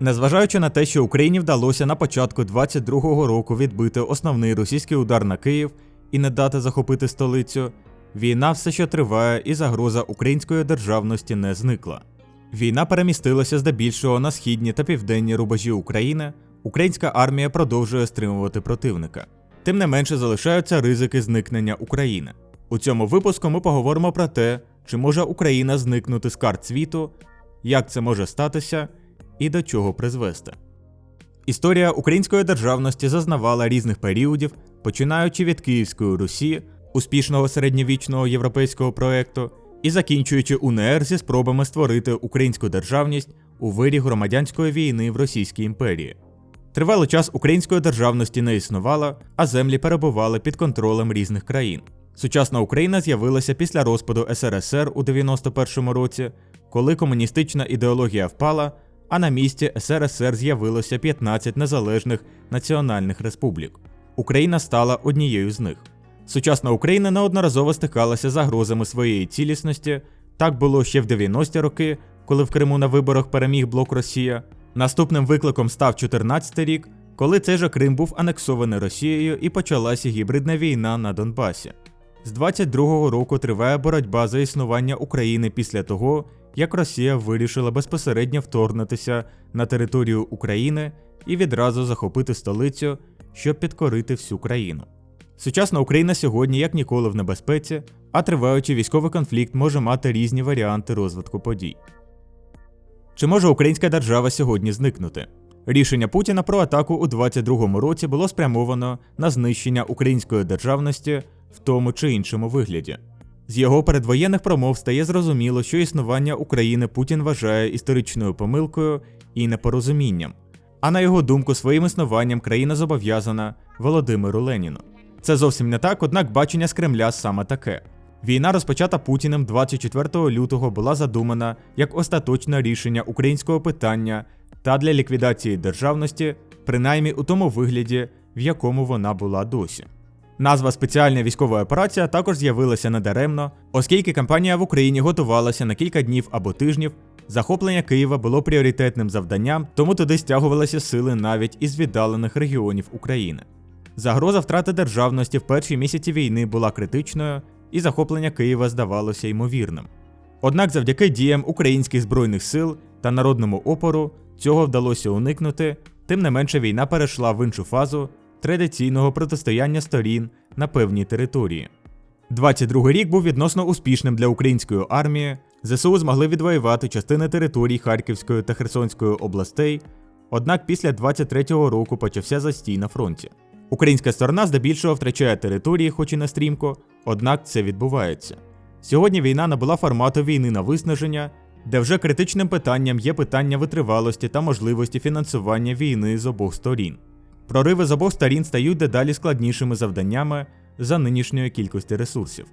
Незважаючи на те, що Україні вдалося на початку 22-го року відбити основний російський удар на Київ і не дати захопити столицю, війна все ще триває і загроза української державності не зникла. Війна перемістилася здебільшого на східні та південні рубежі України. Українська армія продовжує стримувати противника. Тим не менше залишаються ризики зникнення України. У цьому випуску ми поговоримо про те, чи може Україна зникнути з карт світу, як це може статися і до чого призвести. Історія української державності зазнавала різних періодів, починаючи від Київської Русі, успішного середньовічного європейського проекту, і закінчуючи УНР зі спробами створити українську державність у вирі громадянської війни в Російській імперії. Тривалий час української державності не існувало, а землі перебували під контролем різних країн. Сучасна Україна з'явилася після розпаду СРСР у 91-му році, коли комуністична ідеологія впала, а на місці СРСР з'явилося 15 незалежних національних республік. Україна стала однією з них. Сучасна Україна неодноразово стикалася загрозами своєї цілісності. Так було ще в 90-ті роки, коли в Криму на виборах переміг блок Росія. Наступним викликом став 14-й рік, коли цей же Крим був анексований Росією і почалася гібридна війна на Донбасі. З 22-го року триває боротьба за існування України після того, як Росія вирішила безпосередньо вторгнутися на територію України і відразу захопити столицю, щоб підкорити всю країну. Сучасна Україна сьогодні як ніколи в небезпеці, а триваючий військовий конфлікт може мати різні варіанти розвитку подій. Чи може українська держава сьогодні зникнути? Рішення Путіна про атаку у 22-му році було спрямовано на знищення української державності в тому чи іншому вигляді. З його передвоєнних промов стає зрозуміло, що існування України Путін вважає історичною помилкою і непорозумінням. А на його думку, своїм існуванням країна зобов'язана Володимиру Леніну. Це зовсім не так, однак бачення з Кремля саме таке. Війна, розпочата Путіним 24 лютого, була задумана як остаточне рішення українського питання та для ліквідації державності, принаймні у тому вигляді, в якому вона була досі. Назва спеціальна військова операція також з'явилася недаремно, оскільки кампанія в Україні готувалася на кілька днів або тижнів. Захоплення Києва було пріоритетним завданням, тому туди стягувалися сили навіть із віддалених регіонів України. Загроза втрати державності в перші місяці війни була критичною, і захоплення Києва здавалося ймовірним. Однак, завдяки діям українських збройних сил та народному опору цього вдалося уникнути, тим не менше війна перейшла в іншу фазу традиційного протистояння сторін на певній території. 22 рік був відносно успішним для української армії. ЗСУ змогли відвоювати частини територій Харківської та Херсонської областей, однак після 23-го року почався застій на фронті. Українська сторона здебільшого втрачає території, хоч і не стрімко, однак це відбувається. Сьогодні війна набула формату війни на виснаження, де вже критичним питанням є питання витривалості та можливості фінансування війни з обох сторін. Прориви з обох сторін стають дедалі складнішими завданнями за нинішньої кількості ресурсів.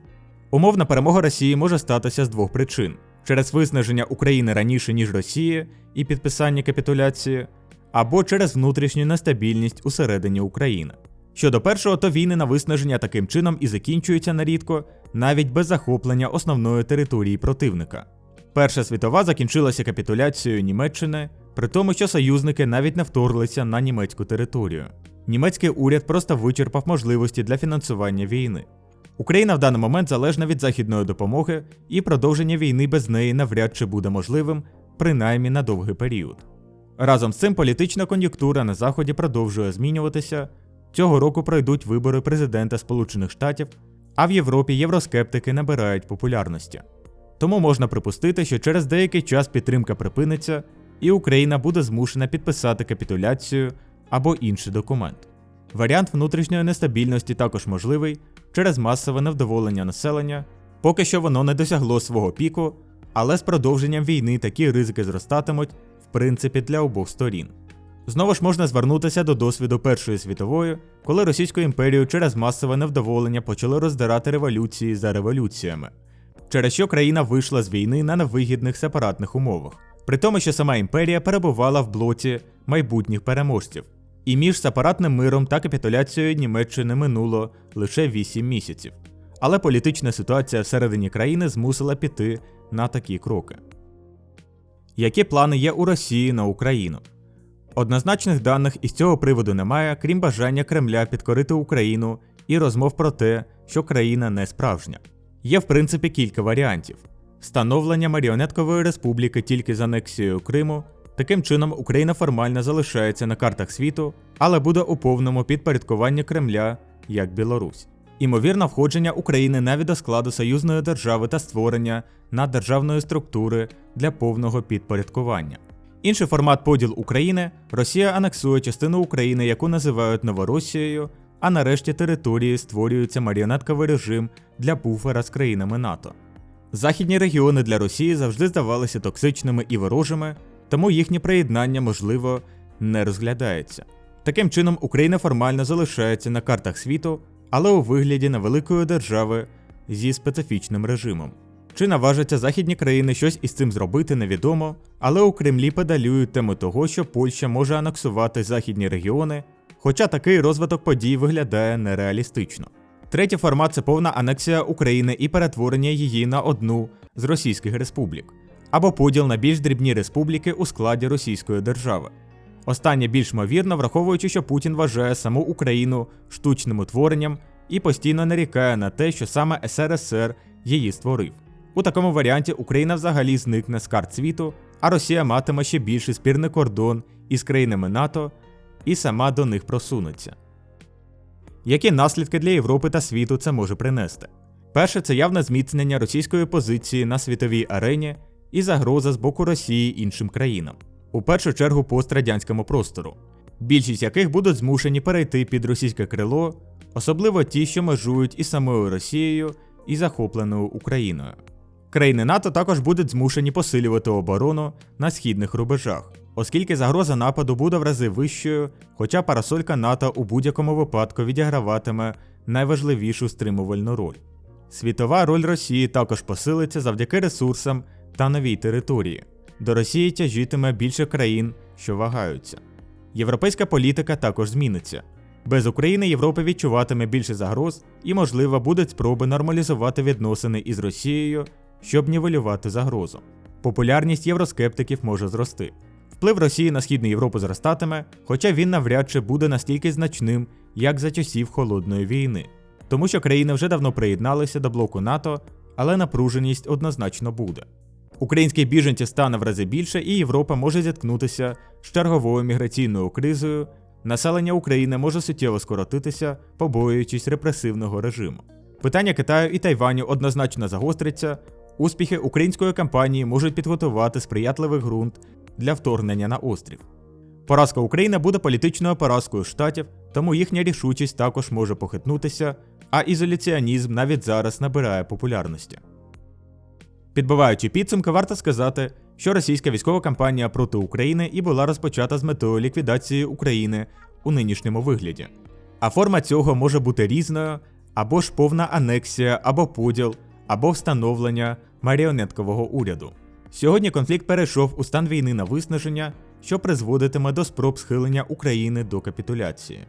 Умовна перемога Росії може статися з двох причин: через виснаження України раніше, ніж Росії, і підписання капітуляції, або через внутрішню нестабільність усередині України. Щодо першого, то війни на виснаження таким чином і закінчуються нарідко, навіть без захоплення основної території противника. Перша світова закінчилася капітуляцією Німеччини, при тому, що союзники навіть не вторглися на німецьку територію. Німецький уряд просто вичерпав можливості для фінансування війни. Україна в даний момент залежна від західної допомоги, і продовження війни без неї навряд чи буде можливим, принаймні на довгий період. Разом з цим політична кон'юнктура на Заході продовжує змінюватися. Цього року пройдуть вибори президента Сполучених Штатів, а в Європі євроскептики набирають популярності. Тому можна припустити, що через деякий час підтримка припиниться, і Україна буде змушена підписати капітуляцію або інший документ. Варіант внутрішньої нестабільності також можливий через масове невдоволення населення, поки що воно не досягло свого піку, але з продовженням війни такі ризики зростатимуть, в принципі, для обох сторін. Знову ж можна звернутися до досвіду Першої світової, коли Російську імперію через масове невдоволення почали роздирати революції за революціями, через що країна вийшла з війни на невигідних сепаратних умовах, при тому, що сама імперія перебувала в блоці майбутніх переможців. І між сепаратним миром та капітуляцією Німеччини минуло лише 8 місяців. Але політична ситуація всередині країни змусила піти на такі кроки. Які плани є у Росії на Україну? Однозначних даних із цього приводу немає, крім бажання Кремля підкорити Україну і розмов про те, що країна не справжня. Є в принципі кілька варіантів: встановлення маріонеткової республіки тільки з анексією Криму. Таким чином, Україна формально залишається на картах світу, але буде у повному підпорядкуванні Кремля як Білорусь. Імовірно, входження України навіть до складу союзної держави та створення наддержавної структури для повного підпорядкування. Інший формат поділ України Росія анексує частину України, яку називають Новоросією, а нарешті території створюється маріонетковий режим для буфера з країнами НАТО. Західні регіони для Росії завжди здавалися токсичними і ворожими, тому їхнє приєднання, можливо, не розглядається. Таким чином, Україна формально залишається на картах світу, але у вигляді невеликої держави зі специфічним режимом. Чи наважаться західні країни щось із цим зробити, невідомо, але у Кремлі педалюють тему того, що Польща може анексувати західні регіони, хоча такий розвиток подій виглядає нереалістично. Третій формат це повна анексія України і перетворення її на одну з російських республік, або поділ на більш дрібні республіки у складі Російської держави. Останнє більш ймовірно, враховуючи, що Путін вважає саму Україну штучним утворенням і постійно нарікає на те, що саме СРСР її створив. У такому варіанті Україна взагалі зникне з карт світу, а Росія матиме ще більший спірний кордон із країнами НАТО і сама до них просунеться. Які наслідки для Європи та світу це може принести? Перше, це явне зміцнення російської позиції на світовій арені і загроза з боку Росії іншим країнам, у першу чергу пострадянському простору, більшість яких будуть змушені перейти під російське крило, особливо ті, що межують із самою Росією і захопленою Україною. Країни НАТО також будуть змушені посилювати оборону на східних рубежах, оскільки загроза нападу буде в рази вищою, хоча парасолька НАТО у будь-якому випадку відіграватиме найважливішу стримувальну роль. Світова роль Росії також посилиться завдяки ресурсам та новій території. До Росії тяжітиме більше країн, що вагаються. Європейська політика також зміниться. Без України Європа відчуватиме більше загроз і, можливо, будуть спроби нормалізувати відносини із Росією, щоб нівелювати загрозу. Популярність євроскептиків може зрости. Вплив Росії на Східну Європу зростатиме, хоча він навряд чи буде настільки значним, як за часів холодної війни, тому що країни вже давно приєдналися до блоку НАТО, але напруженість однозначно буде. Українських біженців стане в рази більше, і Європа може зіткнутися з черговою міграційною кризою. Населення України може суттєво скоротитися, побоюючись репресивного режиму. Питання Китаю і Тайваню однозначно загостриться. Успіхи української кампанії можуть підготувати сприятливий ґрунт для вторгнення на острів. Поразка України буде політичною поразкою штатів, тому їхня рішучість також може похитнутися, а ізоляціонізм навіть зараз набирає популярності. Підбиваючи підсумки, варто сказати, що російська військова кампанія проти України і була розпочата з метою ліквідації України у нинішньому вигляді. А форма цього може бути різною, або ж повна анексія, або поділ, або встановлення маріонеткового уряду. Сьогодні конфлікт перейшов у стан війни на виснаження, що призводитиме до спроб схилення України до капітуляції.